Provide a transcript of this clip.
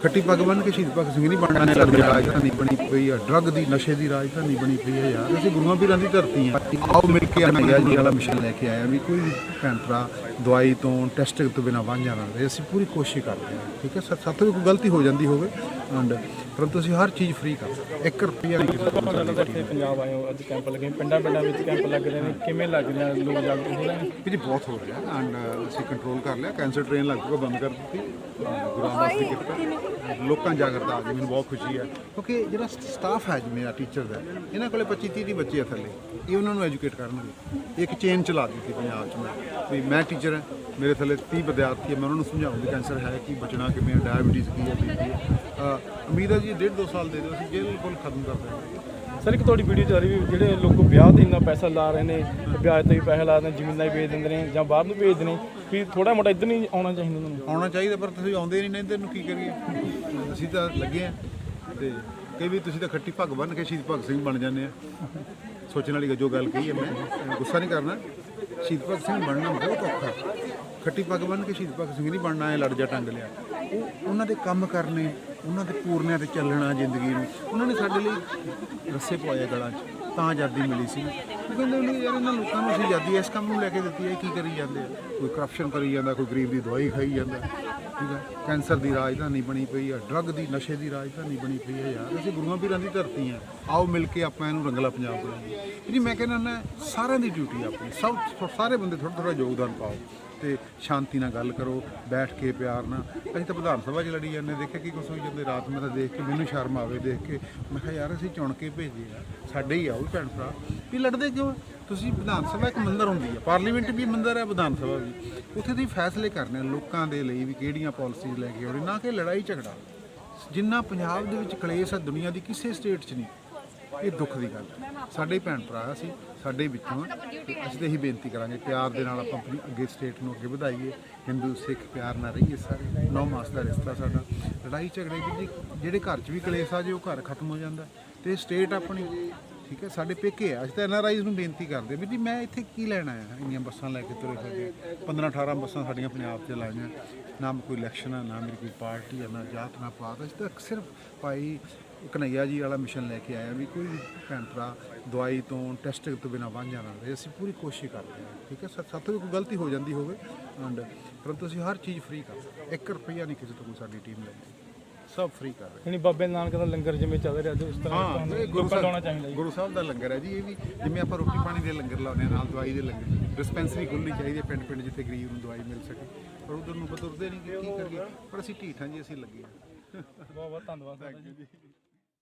ਖੱਟੀ ਪੱਗ ਬੰਨ ਕੇ ਸ਼ਹੀਦ ਭਗਤ ਸਿੰਘ ਨਹੀਂ ਬਣਨਾ। ਨੇ ਲੱਗਦੀ। ਰਾਜਧਾਨੀ ਬਣੀ ਪਈ ਆ ਡਰੱਗ ਦੀ ਨਸ਼ੇ ਦੀ ਰਾਜਧਾਨੀ ਬਣੀ ਪਈ ਹੈ ਯਾਰ। ਅਸੀਂ ਗੁਰੂਆਂ ਪੀਰਾਂ ਦੀ ਧਰਤੀ ਆ। ਆਓ ਮਿਲ ਕੇ ਅਨਈਆ ਜੀ ਵਾਲਾ ਮਿਸ਼ਨ ਲੈ ਕੇ ਆਇਆ ਵੀ ਕੋਈ ਭੈਣ ਭਰਾ ਦਵਾਈ ਤੋਂ ਟੈਸਟ ਤੋਂ ਬਿਨਾ ਵਾਂਝਾ ਨਾ ਰਹੇ। ਅਸੀਂ ਪੂਰੀ ਕੋਸ਼ਿਸ਼ ਕਰਦੇ ਹਾਂ ਠੀਕ ਹੈ? ਸਾ- ਸਾਥੋਂ ਵੀ ਕੋਈ ਗਲਤੀ ਹੋ ਜਾਂਦੀ ਹੋਵੇ ਐਂਡ ਪਰੰਤੂ ਅਸੀਂ ਹਰ ਚੀਜ਼ ਫ੍ਰੀ ਕਰਦੇ 1 ਰੁਪਿਆ ਨਹੀਂ ਕਿਸੇ ਤੋਂ ਸਾਡੀ ਇੱਥੇ ਪੰਜਾਬ ਆਏ ਹੋ ਅੱਜ ਕੈਂਪ ਲੱਗੇ। ਪਿੰਡਾਂ ਪਿੰਡਾਂ ਵਿੱਚ ਕੈਂਪ ਲੱਗ ਰਹੇ ਨੇ। ਕਿਵੇਂ ਲੱਗ ਰਿਹਾ ਲੋਕ ਜਾਗਰੂਕ ਹੋ ਰਹੇ ਨੇ? ਜੀ ਬਹੁਤ ਹੋ ਰਿਹਾ। ਐਂਡ ਅਸੀਂ ਕੰਟਰੋਲ ਕਰ ਲਿਆ। ਕੈਂਸਰ ਟ੍ਰੇਨ ਲਗਭਗ ਬੰਦ ਕਰ ਦਿੱਤੀ। ਗੁਰੂ ਰਾਮਦਾਸ ਦੀ ਕਿਰਪਾ। ਲੋਕਾਂ ਜਾਗਰਤਾ ਆ ਗਈ। ਮੈਨੂੰ ਬਹੁਤ ਖੁਸ਼ੀ ਹੈ। ਕਿਉਂਕਿ ਜਿਹੜਾ ਸਟਾਫ ਹੈ ਜੀ ਮੇਰਾ ਟੀਚਰ ਦਾ ਇਹਨਾਂ ਕੋਲੇ 25 30 ਬੱਚੇ ਆ ਥੱਲੇ। ਇਹ ਉਹਨਾਂ ਨੂੰ ਐਜੂਕੇਟ ਕਰਨਗੇ। ਇੱਕ ਚੇਨ ਚਲਾ ਦਿੱਤੀ ਪੰਜਾਬ 'ਚ ਮੈਂ। ਵੀ ਮੈਂ ਟੀਚਰ ਹਾਂ। ਮੇਰੇ ਥੱਲੇ 30 ਵਿਦਿਆਰਥੀ ਹੈ ਮੈਂ ਉਹਨਾਂ ਨੂੰ ਸਮਝਾਉਂਗਾ ਕੈਂਸਰ ਹੈ ਕੀ ਬਚਣਾ ਕਿਵੇਂ ਡਾਇਬੀਟੀਜ਼ ਕੀ ਹੈ ਬੀਪੀ ਉਮੀਦ ਹੈ ਜੀ ਡੇਢ ਦੋ ਸਾਲ ਦੇ ਦਿਓ ਅਸੀਂ ਬਿਲਕੁਲ ਖਤਮ ਕਰ ਦੇਵਾਂਗੇ ਸਰ ਇੱਕ ਤੁਹਾਡੀ ਵੀਡੀਓ ਚੱਲ ਰਹੀ ਵੀ ਜਿਹੜੇ ਲੋਕ ਵਿਆਹ ਤੇ ਇੰਨਾ ਪੈਸਾ ਲਾ ਰਹੇ ਨੇ ਵਿਆਹ ਤੇ ਵੀ ਪੈਸਾ ਲਾ ਰਹੇ ਨੇ ਜ਼ਮੀਨਾਂ ਵੀ ਵੇਚ ਦਿੰਦੇ ਨੇ ਜਾਂ ਬਾਹਰ ਨੂੰ ਭੇਜਦੇ ਨੇ ਵੀ ਥੋੜਾ ਮੋਟਾ ਇੱਧਰ ਨਹੀਂ ਆਉਣਾ ਚਾਹੀਦਾ ਉਹਨਾਂ ਨੂੰ ਆਉਣਾ ਚਾਹੀਦਾ ਪਰ ਤੁਸੀਂ ਆਉਂਦੇ ਨਹੀਂ ਨੇ ਇੱਧਰ ਨੂੰ ਕੀ ਕਰੀਏ? ਅਸੀਂ ਤਾਂ ਲੱਗੇ ਆ ਤੇ ਕਈ ਵੀ ਤੁਸੀਂ ਤਾਂ ਖੱਟੀ ਭੱਗ ਬੰਨ ਕੇ ਸ਼ਹੀਦ ਭਗਤ ਸਿੰਘ ਬਣ ਜਾਂਦੇ ਆ। ਸੋਚਣ ਵਾਲੀ ਜੋ ਗੱਲ ਕਹੀ ਹੈ ਮੈਂ ਗੁੱਸਾ ਨਹੀਂ ਕਰਨਾ। ਸ਼ਹੀਦ ਭਗਤ ਸਿੰਘ ਬਣਨਾ ਬਹੁਤ ਔਖਾ। ਖੱਟੀ ਪੱਗ ਬੰਨ ਕੇ ਸ਼ਹੀਦ ਭਗਤ ਸਿੰਘ ਨਹੀਂ ਬਣਨਾ ਐ ਲੜ ਜਾ ਟੰਗ ਲਿਆ। ਉਹ ਉਹਨਾਂ ਦੇ ਕੰਮ ਕਰਨੇ, ਉਹਨਾਂ ਦੇ ਪੂਰਨਿਆਂ ਤੇ ਚੱਲਣਾ ਜ਼ਿੰਦਗੀ ਨੂੰ, ਉਹਨਾਂ ਨੇ ਸਾਡੇ ਲਈ ਰੱਸੇ ਪਵਾਏ ਗਲਾਂ 'ਚ, ਤਾਂ ਆਜ਼ਾਦੀ ਮਿਲੀ ਸੀ। ਉਹ ਕਹਿੰਦੇ ਉਹਨੇ ਯਾਰ ਇਹਨਾਂ ਲੋਕਾਂ ਨੂੰ ਅਸੀਂ ਆਜ਼ਾਦੀ ਇਸ ਕੰਮ ਨੂੰ ਲੈ ਕੇ ਦਿੱਤੀ ਹੈ ਕੀ ਕਰੀ ਜਾਂਦੇ ਆ? ਕੋਈ ਕਰਪਸ਼ਨ ਕਰੀ ਜਾਂਦਾ, ਕੋਈ ਗਰੀਬ ਦੀ ਦਵਾਈ ਖਾਈ ਜਾਂਦਾ। ਠੀਕ ਆ। ਕੈਂਸਰ ਦੀ ਰਾਜਧਾਨੀ ਬਣੀ ਪਈ ਆ, ਡਰੱਗ ਦੀ, ਨਸ਼ੇ ਦੀ ਰਾਜਧਾਨੀ ਬਣੀ ਪਈ ਆ ਯਾਰ। ਅਸੀਂ ਗੁਰੂਆਂ ਪੀਰਾਂ ਦੀ ਧਰਤੀ ਆ। ਆਓ ਮਿਲ ਕੇ ਆਪਾਂ ਇਹਨੂੰ ਰੰਗਲਾ ਪੰਜਾਬ ਬਣਾਈਏ। ਜੀ, ਮੈਂ ਕਹਿੰਦਾ ਨਾ, ਸਾਰਿਆਂ ਦੀ ਡਿਊਟੀ ਆਪਣੀ। ਸਭ ਸਾਰੇ ਬੰਦੇ ਥੋੜਾ ਥੋੜਾ ਯੋਗਦਾਨ ਪਾਓ ਤੇ ਸ਼ਾਂਤੀ ਨਾਲ ਗੱਲ ਕਰੋ, ਬੈਠ ਕੇ ਪਿਆਰ ਨਾਲ। ਅਸੀਂ ਤਾਂ ਵਿਧਾਨ ਸਭਾ 'ਚ ਲੜੀ ਜਾਂਦੇ, ਦੇਖਿਆ ਕਿ ਕੁਛ ਹੋਈ ਜਾਂਦੇ। ਰਾਤ ਮੈਂ ਤਾਂ ਦੇਖ ਕੇ ਮੈਨੂੰ ਸ਼ਰਮ ਆਵੇ, ਦੇਖ ਕੇ। ਮੈਂ ਕਿਹਾ, ਯਾਰ, ਅਸੀਂ ਚੁਣ ਕੇ ਭੇਜੇ ਆ। ਸਾਡੇ ਹੀ ਆਓ ਭੈਣ ਭਰਾ। ਵੀ ਲੜਦੇ ਕਿਉਂ ਤੁਸੀਂ ਵਿਧਾਨ ਸਭਾ ਇੱਕ ਮੰਦਰ ਹੁੰਦੀ ਹੈ ਪਾਰਲੀਮੈਂਟ ਵੀ ਮੰਦਰ ਹੈ ਵਿਧਾਨ ਸਭਾ ਵੀ। ਉੱਥੇ ਤੁਸੀਂ ਫੈਸਲੇ ਕਰਨੇ ਆ ਲੋਕਾਂ ਦੇ ਲਈ ਵੀ ਕਿਹੜੀਆਂ ਪਾਲਿਸੀਜ਼ ਲੈ ਕੇ ਆਉਣੀ, ਨਾ ਕਿ ਲੜਾਈ ਝਗੜਾ। ਜਿੰਨਾ ਪੰਜਾਬ ਦੇ ਵਿੱਚ ਕਲੇਸ਼ ਹੈ ਦੁਨੀਆ ਦੀ ਕਿਸੇ ਸਟੇਟ 'ਚ ਨਹੀਂ। ਇਹ ਦੁੱਖ ਦੀ ਗੱਲ ਹੈ ਸਾਡੇ ਭੈਣ ਭਰਾ ਅਸੀਂ ਸਾਡੇ ਵਿੱਚੋਂ ਆ। ਤੇ ਅਸੀਂ ਤਾਂ ਇਹੀ ਬੇਨਤੀ ਕਰਾਂਗੇ, ਪਿਆਰ ਦੇ ਨਾਲ ਆਪਾਂ ਆਪਣੀ ਅੱਗੇ ਸਟੇਟ ਨੂੰ ਅੱਗੇ ਵਧਾਈਏ। ਹਿੰਦੂ, ਸਿੱਖ, ਪਿਆਰ ਨਾਲ ਰਹੀਏ ਸਾਰੇ। ਨੌ ਮਾਸ ਦਾ ਰਿਸ਼ਤਾ ਸਾਡਾ। ਲੜਾਈ ਝਗੜੇ ਵੀ ਜਿਹੜੇ ਘਰ 'ਚ ਵੀ ਕਲੇਸ਼ ਆ ਜੇ ਉਹ ਘਰ ਖਤਮ ਹੋ ਜਾਂਦਾ। ਤੇ ਸਟੇਟ ਆਪਣੀ ਠੀਕ ਹੈ, ਸਾਡੇ ਪੇਕੇ ਆ। ਅਸੀਂ ਤਾਂ ਐਨਆਰਆਈਜ਼ ਨੂੰ ਬੇਨਤੀ ਕਰਦੇ ਵੀ ਜੀ, ਮੈਂ ਇੱਥੇ ਕੀ ਲੈਣ ਆਇਆ? ਇੰਨੀਆਂ ਬੱਸਾਂ ਲੈ ਕੇ ਤੁਰੇ ਫਿਰਦੇ 15 18 ਬੱਸਾਂ ਸਾਡੀਆਂ ਪੰਜਾਬ 'ਚ ਲਾਈਆਂ। ਨਾ ਕੋਈ ਇਲੈਕਸ਼ਨ ਆ, ਨਾ ਮੇਰੀ ਕੋਈ ਪਾਰਟੀ ਆ, ਨਾ ਜਾਤ, ਨਾ ਪਾਤ। ਅਸੀਂ ਤਾਂ ਸਿਰਫ ਭਾਈ ਕਨਈਆ ਜੀ ਵਾਲਾ ਮਿਸ਼ਨ ਲੈ ਕੇ ਆਇਆ ਵੀ ਕੋਈ ਭੈਣ ਭਰਾ ਦਵਾਈ ਤੋਂ, ਟੈਸਟ ਤੋਂ ਬਿਨਾ ਵਾਂਝਾ ਨਾ ਰਹੇ। ਅਸੀਂ ਪੂਰੀ ਕੋਸ਼ਿਸ਼ ਕਰਦੇ ਹਾਂ, ਠੀਕ ਹੈ। ਸਾ- ਸਾਥੋਂ ਵੀ ਕੋਈ ਗਲਤੀ ਹੋ ਜਾਂਦੀ ਹੋਵੇ ਐਂਡ ਪਰੰਤੂ ਅਸੀਂ ਹਰ ਚੀਜ਼ ਫ੍ਰੀ ਕਰਦੇ 1 ਰੁਪਈਆ ਨਹੀਂ ਕਿਸੇ ਤੋਂ ਕੋਈ ਸਾਡੀ ਟੀਮ ਲੈਂਦੀ। ਸਭ ਫ੍ਰੀ ਕਰ ਰਹੇ। ਯਾਨੀ ਬਾਬੇ ਨਾਨਕ ਦਾ ਲੰਗਰ ਜਿਵੇਂ ਚੱਲ ਰਿਹਾ ਜੋ ਉਸ ਤਰ੍ਹਾਂ ਹਾਂ ਗੁਰੂ ਲਾਉਣਾ ਸਾਹਿਬ ਚਾਹੀਦਾ ਜੀ। ਗੁਰੂ ਸਾਹਿਬ ਦਾ ਲੰਗਰ ਹੈ ਜੀ ਇਹ ਵੀ ਜਿਵੇਂ ਆਪਾਂ ਰੋਟੀ ਪਾਣੀ ਦੇ ਲੰਗਰ ਲਾਉਂਦੇ ਹਾਂ ਨਾਲ ਦਵਾਈ ਦੇ ਲੰਗਰ। ਡਿਸਪੈਂਸਰੀ ਖੁੱਲ੍ਹਣੀ ਚਾਹੀਦੀ ਹੈ ਪਿੰਡ ਪਿੰਡ ਜਿੱਥੇ ਗਰੀਬ ਨੂੰ ਦਵਾਈ ਮਿਲ ਸਕੇ। ਪਰ ਉਧਰ ਨੂੰ ਬਤੁਰਦੇ ਨਹੀਂ ਕਿ ਕੀ ਕਰੀਏ? ਪਰ ਅਸੀਂ ਢੀਠਾਂ ਜੀ ਅਸੀਂ ਲੱਗੇ ਬਹੁਤ ਬਹੁਤ ਧੰਨਵਾਦ ਤੁਹਾਡਾ ਜੀ।